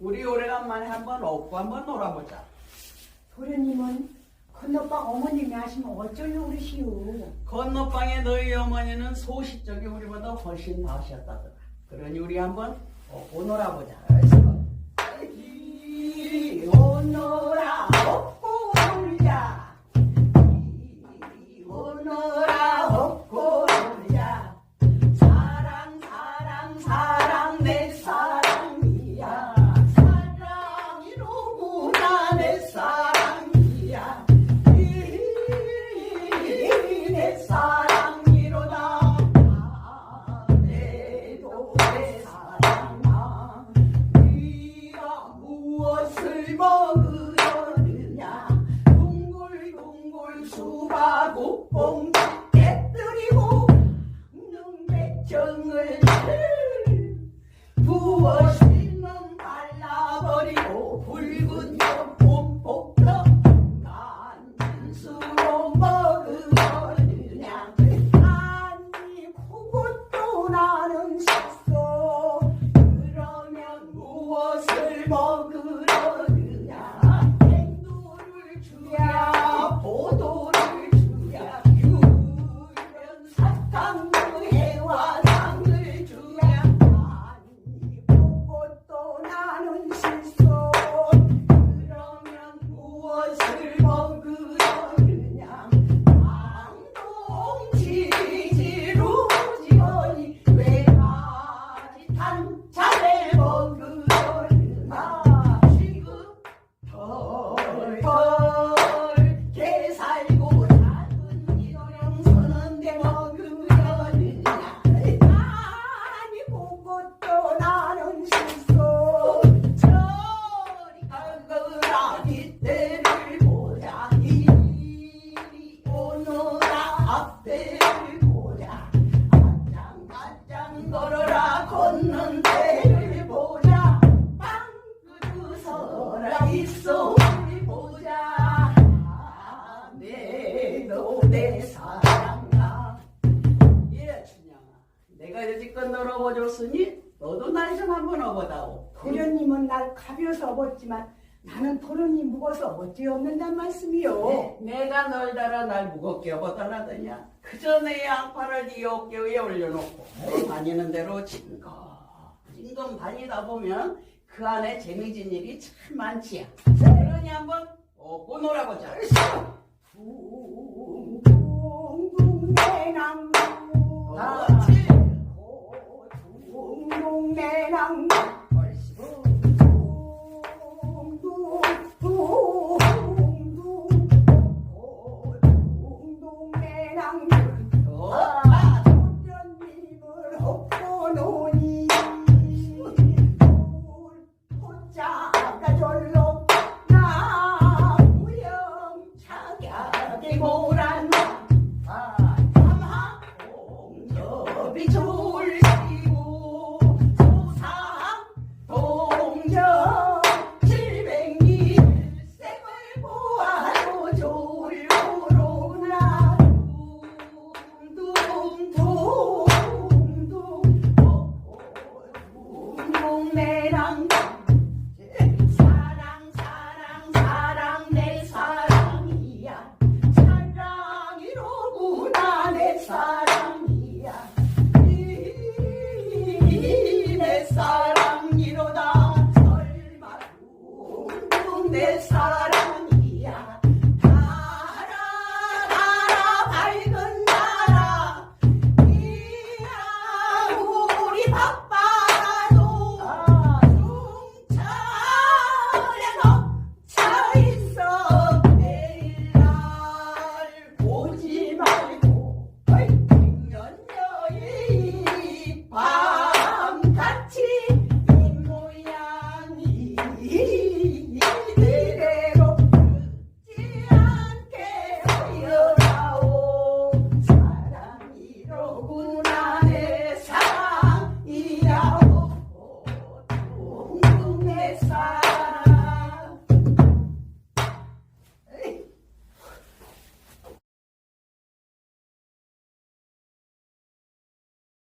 우리 오래간만에 한번 업고 한번 놀아보자. 도련님은 건너방 어머님이 하시면 어쩌려 그러시오. 건너방에 너희 어머니는 소시적이 우리보다 훨씬 나으셨다더라. 그러니 우리 한번 업고 놀아보자. 이리 오너라 ponte. 여지껏 널어보줬으니 너도 날 좀 한번 업어다오. 도련님은 날 가벼워서 업었지만 나는 도련님 무거워서 어찌 없는단 말씀이요. 네, 내가 널 달아 날 무겁게 업어달라더냐? 그저 내 양팔을 네 어깨 위에 올려놓고 너 다니는 대로 징검 징검 다니다 보면 그 안에 재미진 일이 참 많지야. 그러니 한번 업고 놀아보자 people